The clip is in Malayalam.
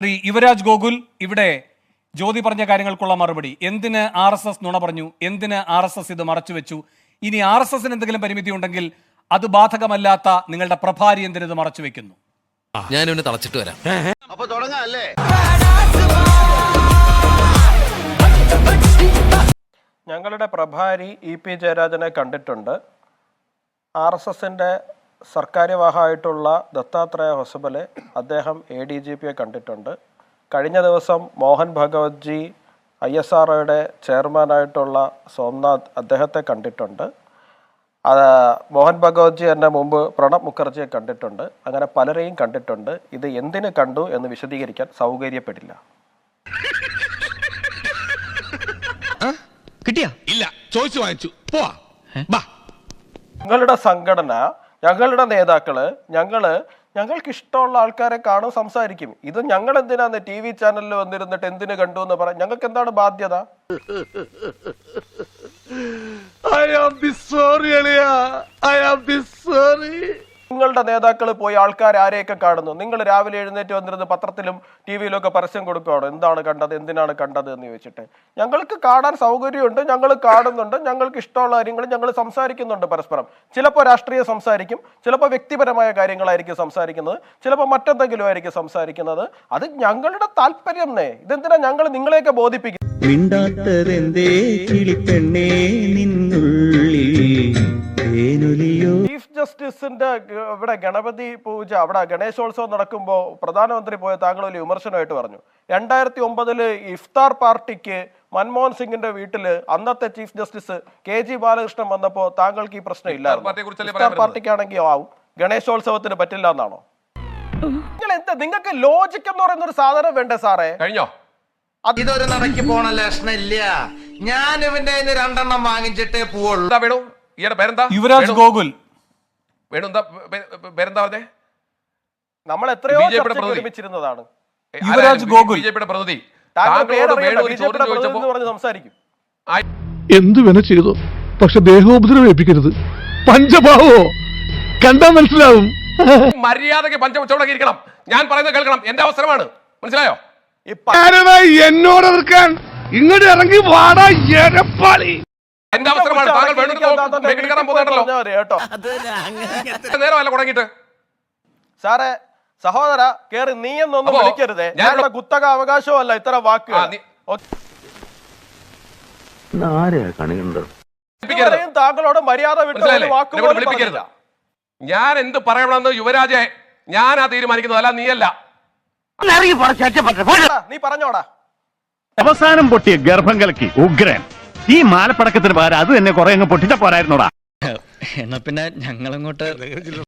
ശ്രീ യുവരാജ് ഗോകുൽ ഇവിടെ ജ്യോതി പറഞ്ഞ കാര്യങ്ങൾക്കുള്ള മറുപടി. എന്തിന് ആർ എസ് എസ് നുണ പറഞ്ഞു? എന്തിന് ആർ എസ് എസ് ഇത് മറച്ചുവെച്ചു ഇനി ആർ എസ് എസിന് എന്തെങ്കിലും പരിമിതി ഉണ്ടെങ്കിൽ അത് ബാധകമല്ലാത്ത നിങ്ങളുടെ പ്രഭാരി എന്തിന് ഇത് മറച്ചു വെക്കുന്നു? ഞാൻ ഇവനെ തളച്ചിട്ട് വരാം. അപ്പൊ തുടങ്ങാല്ലേ? ഞങ്ങളുടെ പ്രഭാരി ഇ പി ജയരാജനെ കണ്ടിട്ടുണ്ട്. ആർ എസ് എസിന്റെ സർക്കാര്യവാഹമായിട്ടുള്ള ദത്താത്രേയ ഹൊസബലെ അദ്ദേഹം എ ഡി ജി പിയെ കണ്ടിട്ടുണ്ട്. കഴിഞ്ഞ ദിവസം Mohan Bhagwat ji I S R ഒയുടെ ചെയർമാനായിട്ടുള്ള സോംനാഥ് അദ്ദേഹത്തെ കണ്ടിട്ടുണ്ട്. മോഹൻ ഭഗവത് ജി എന്നെ മുമ്പ് പ്രണബ് മുഖർജിയെ കണ്ടിട്ടുണ്ട്. അങ്ങനെ പലരെയും കണ്ടിട്ടുണ്ട്. ഇത് എന്തിന് കണ്ടു എന്ന് വിശദീകരിക്കാൻ സൗകര്യപ്പെടില്ല. കിട്ടിയാ? ഇല്ല ചോദിച്ചു വാങ്ങിച്ചു. പോവാ. ബാ. ഞങ്ങളുടെ സംഘടന ഞങ്ങളുടെ നേതാക്കൾ ഞങ്ങൾ ഞങ്ങൾക്ക് ഇഷ്ടമുള്ള ആൾക്കാരെ കാണും സംസാരിക്കും. ഇത് ഞങ്ങൾ എന്തിനാന്ന് ടി വി ചാനലിൽ വന്നിരുന്നിട്ട് എന്തിനു കണ്ടു എന്ന് പറയാം ഞങ്ങൾക്ക് എന്താണ് ബാധ്യത? നിങ്ങളുടെ നേതാക്കൾ പോയി ആൾക്കാർ ആരെയൊക്കെ കാണുന്നു? നിങ്ങൾ രാവിലെ എഴുന്നേറ്റ് വന്നിരുന്ന് പത്രത്തിലും ടി വിയിലൊക്കെ പരസ്യം കൊടുക്കുകയാണ് എന്താണ് കണ്ടത്? എന്തിനാണ് കണ്ടത് എന്ന് ചോദിച്ചിട്ട്. ഞങ്ങൾക്ക് കാണാൻ സൗകര്യമുണ്ട് ഞങ്ങൾ കാണുന്നുണ്ട് ഞങ്ങൾക്ക് ഇഷ്ടമുള്ള കാര്യങ്ങൾ ഞങ്ങൾ സംസാരിക്കുന്നുണ്ട് പരസ്പരം. ചിലപ്പോൾ രാഷ്ട്രീയം സംസാരിക്കും ചിലപ്പോൾ വ്യക്തിപരമായ കാര്യങ്ങളായിരിക്കും സംസാരിക്കുന്നത് ചിലപ്പോൾ മറ്റെന്തെങ്കിലും ആയിരിക്കും സംസാരിക്കുന്നത്. അത് ഞങ്ങളുടെ താല്പര്യം ഇതെന്തിനാ ഞങ്ങൾ നിങ്ങളെയൊക്കെ ബോധിപ്പിക്കും ജസ്റ്റിസിന്റെ ഇവിടെ ഗണപതി പൂജ അവിടെ ഗണേശോത്സവം നടക്കുമ്പോൾ പ്രധാനമന്ത്രി പോയ താങ്കൾ ഒരു വിമർശനമായിട്ട് പറഞ്ഞു. രണ്ടായിരത്തി ഒമ്പതിൽ ഇഫ്താർ പാർട്ടിക്ക് മൻമോഹൻ സിംഗിന്റെ വീട്ടിൽ അന്നത്തെ chief justice K G Balakrishnan വന്നപ്പോ താങ്കൾക്ക് ഈ പ്രശ്നം ഇല്ലായിരുന്നു. ഇഫ്താർ പാർട്ടിക്കാണെങ്കിൽ ആവും. ഗണേശോത്സവത്തിന് പറ്റില്ല എന്നാണോ? നിങ്ങൾ എന്താ നിങ്ങൾക്ക് ലോജിക് എന്ന് പറയുന്ന ഒരു സാധനം വേണ്ടേ സാറേ? കഴിഞ്ഞോ? ഇതൊരു നടക്കി പോണ ലക്ഷണില്ല. ഞാൻ ഇവന്റെ രണ്ടെണ്ണം വാങ്ങിച്ചിട്ടേ പോവുള്ളൂ. ഈയുടെ പേരെന്താ? യുവരാജ്? ഗോകുൽ. വേണു എന്താ പേരെന്താ പറഞ്ഞേ? നമ്മൾ എത്രയോ. ഒരുമിച്ചിരുന്നതാണ്. യുവരാജ് ഗോകുൽ. ബി ജെ പിയുടെ പ്രതിനിധി? എന്തു വേണ ചെയ്തു? പക്ഷെ ദേഹോപദ്രവം ഏൽപ്പിക്കരുത് പഞ്ചഭാവോ? കണ്ടാ മനസ്സിലാവും. മര്യാദയ്ക്ക് പഞ്ചമച്ചോടൊക്കെ ഇരിക്കണം. ഞാൻ പറയുന്നത് കേൾക്കണം. എന്റെ അവസരമാണ്. മനസ്സിലായോ? എന്നോട് എതിർക്കാൻ ഇങ്ങോട്ട് ഇറങ്ങി വാടാ എരപ്പാളി എന്റെ അവസരമാണ്. താങ്കൾ വേണ്ടിട്ട് മേഖല കയറാൻ പോകുന്നുണ്ടല്ലോ? പറഞ്ഞാ മതി കേട്ടോ. നേരമല്ല തുടങ്ങിയിട്ട് സാറേ സഹോദര കേറി നീ എന്നൊന്നും വിളിക്കരുതേ. ഞാൻ ഞങ്ങളുടെ കുത്തക അവകാശവും അല്ല വാക്കുകൾ നീ- ഓക്കേ. താങ്കളോട് മര്യാദ വിട്ടില്ല? വാക്ക് വിളിപ്പിക്കരുത്. ഞാൻ എന്ത് പറയണമെന്ന് യുവരാജെ ഞാനാ തീരുമാനിക്കുന്നത്. അല്ല നീയല്ല. നീ പറഞ്ഞോടാ. അവസാനം പൊട്ടിയ ഗർഭം കലക്കി ഉഗ്രൻ. ഈ മാലപ്പടക്കത്തിന് പകരം അത് തന്നെ കുറെ അങ്ങ് പൊട്ടിച്ച പോരായിരുന്നോടാ. എന്നാ പിന്നെ ഞങ്ങളങ്ങോട്ട്